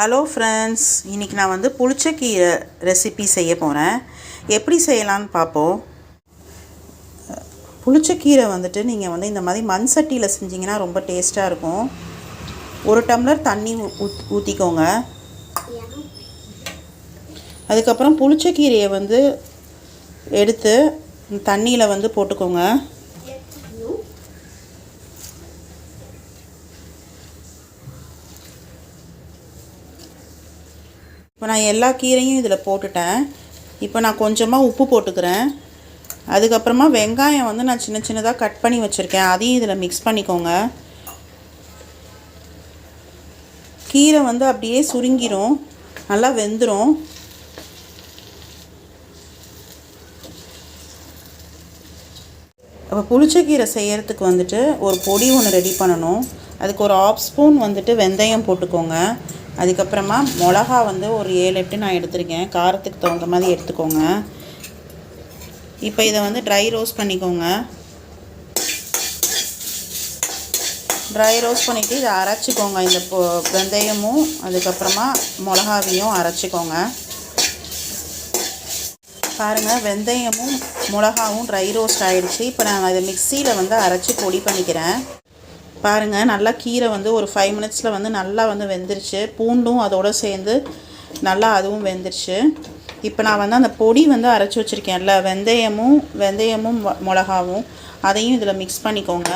Hello friends இன்றைக்கி நான் வந்து புளிச்சக்கீரை ரெசிபி செய்ய போகிறேன் எப்படி செய்யலான்னு பார்ப்போம். புளிச்சக்கீரை வந்துட்டு நீங்கள் வந்து இந்த மாதிரி மண் சட்டியில் செஞ்சிங்கன்னா ரொம்ப டேஸ்ட்டாக இருக்கும். ஒரு டம்ளர் தண்ணி ஊத் ஊற்றிக்கோங்க அதுக்கப்புறம் புளிச்சக்கீரையை வந்து எடுத்து தண்ணியில் வந்து போட்டுக்கோங்க. இப்போ நான் எல்லா கீரையும் இதில் போட்டுட்டேன். இப்போ நான் கொஞ்சமாக உப்பு போட்டுக்கிறேன். அதுக்கப்புறமா வெங்காயம் வந்து நான் சின்ன சின்னதாக கட் பண்ணி வச்சுருக்கேன். அதையும் இதில் மிக்ஸ் பண்ணிக்கோங்க. கீரை வந்து அப்படியே சுருங்கிரும். நல்லா வெந்துடும் அப்போ புளிச்சக்கீரை செய்கிறதுக்கு வந்துட்டு ஒரு பொடி ஒன்று ரெடி பண்ணணும். அதுக்கு ஒரு ஆஃப் ஸ்பூன் வந்துட்டு வெந்தயம் போட்டுக்கோங்க. அதுக்கப்புறமா மிளகா வந்து ஒரு ஏழு எட்டு நான் எடுத்திருக்கேன். காரத்துக்கு தகுந்த மாதிரி எடுத்துக்கோங்க. இப்போ இதை வந்து ட்ரை ரோஸ்ட் பண்ணிக்கோங்க. ட்ரை ரோஸ்ட் பண்ணிவிட்டு இதை அரைச்சிக்கோங்க. இந்த பொ வெந்தயமும் அதுக்கப்புறமா மிளகாவையும் அரைச்சிக்கோங்க. பாருங்கள் வெந்தயமும் மிளகாவும் ட்ரை ரோஸ்ட் ஆகிடுச்சு இப்போ நான் இதை மிக்சியில் வந்து அரைச்சி பொடி பண்ணிக்கிறேன். பாருங்கள் நல்லா கீரை வந்து ஒரு ஃபைவ் மினிட்ஸில் வந்து நல்லா வந்து வெந்துருச்சு. பூண்டும் அதோடு சேர்ந்து நல்லா அதுவும் வெந்துருச்சு. இப்போ நான் வந்து அந்த பொடி வந்து அரைச்சி வச்சுருக்கேன்ல வெந்தயமும் வெந்தயமும் மிளகாவும் அதையும் இதில் மிக்ஸ் பண்ணிக்கோங்க.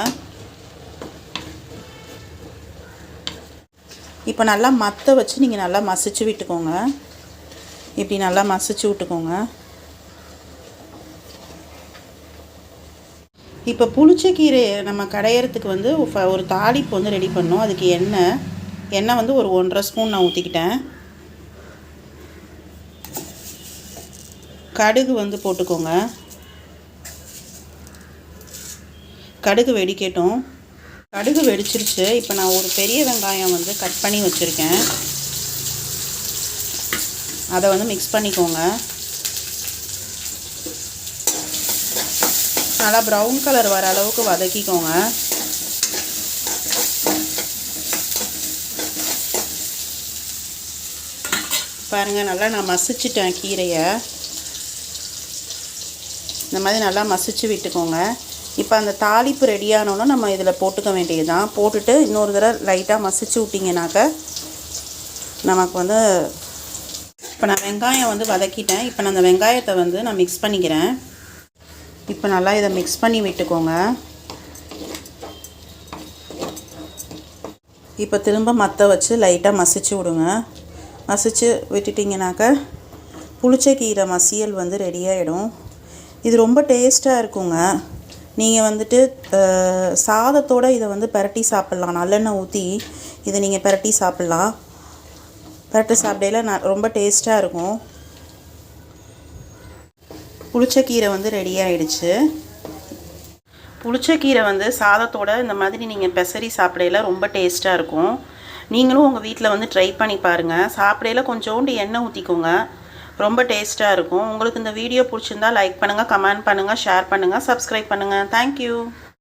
இப்போ நல்லா மற்ற வச்சு நீங்கள் நல்லா மசிச்சு விட்டுக்கோங்க. இப்படி நல்லா மசிச்சு விட்டுக்கோங்க. இப்போ புளிச்சக்கீரை நம்ம கடையிறதுக்கு வந்து ஒரு தாளிப்பு வந்து ரெடி பண்ணோம் அதுக்கு எண்ணெய் எண்ணெய் வந்து ஒரு ஒன்றரை ஸ்பூன் நான் ஊற்றிக்கிட்டேன் கடுகு வந்து போட்டுக்கோங்க. கடுகு வெடிக்கட்டும். கடுகு வெடிச்சிருச்சு. இப்போ நான் ஒரு பெரிய வெங்காயம் வந்து கட் பண்ணி வச்சுருக்கேன். அதை வந்து மிக்ஸ் பண்ணிக்கோங்க. நல்லா ப்ரௌன் கலர் வர அளவுக்கு வதக்கிக்கோங்க. பாருங்கள் நல்லா நான் மசிச்சிட்டேன் கீரையை. இந்த மாதிரி நல்லா மசிச்சு விட்டுக்கோங்க. இப்போ அந்த தாளிப்பு ரெடியானோன்னா நம்ம இதில் போட்டுக்க வேண்டியது தான் போட்டுட்டு இன்னொரு தடவை லைட்டாக மசிச்சு விட்டிங்கனாக்க நமக்கு வந்து இப்போ நான் வெங்காயம் வந்து வதக்கிட்டேன். இப்போ நான் அந்த வெங்காயத்தை வந்து நான் மிக்ஸ் பண்ணிக்கிறேன். இப்போ நல்லா இதை மிக்ஸ் பண்ணி விட்டுக்கோங்க. இப்போ திரும்ப மற்ற வச்சு லைட்டாக மசிச்சு விடுங்க. மசிச்சு விட்டுட்டிங்கனாக்க புளிச்சக்கீரை மசியல் வந்து ரெடியாகிடும் இது ரொம்ப டேஸ்ட்டாக இருக்குங்க. நீங்கள் வந்துட்டு சாதத்தோடு இதை வந்து பரட்டி சாப்பிட்லாம். நல்லெண்ணெய் ஊற்றி இதை நீங்கள் பரட்டி சாப்பிட்லாம். பரட்டி சாப்பிடையில ந ரொம்ப டேஸ்ட்டாக இருக்கும். புளிச்சக்கீரை வந்து ரெடி ஆகிடுச்சு புளிச்சக்கீரை வந்து சாதத்தோட இந்த மாதிரி நீங்கள் பெசரி சாப்பிடையில ரொம்ப டேஸ்ட்டாக இருக்கும். நீங்களும் உங்கள் வீட்டில் வந்து ட்ரை பண்ணி பாருங்கள் சாப்பிடையில கொஞ்சோண்டு எண்ணெய் ஊற்றிக்கோங்க ரொம்ப டேஸ்ட்டாக இருக்கும். உங்களுக்கு இந்த வீடியோ பிடிச்சிருந்தா லைக் பண்ணுங்கள் கமெண்ட் பண்ணுங்கள் ஷேர் பண்ணுங்கள் சப்ஸ்கிரைப் பண்ணுங்கள் தேங்க்யூ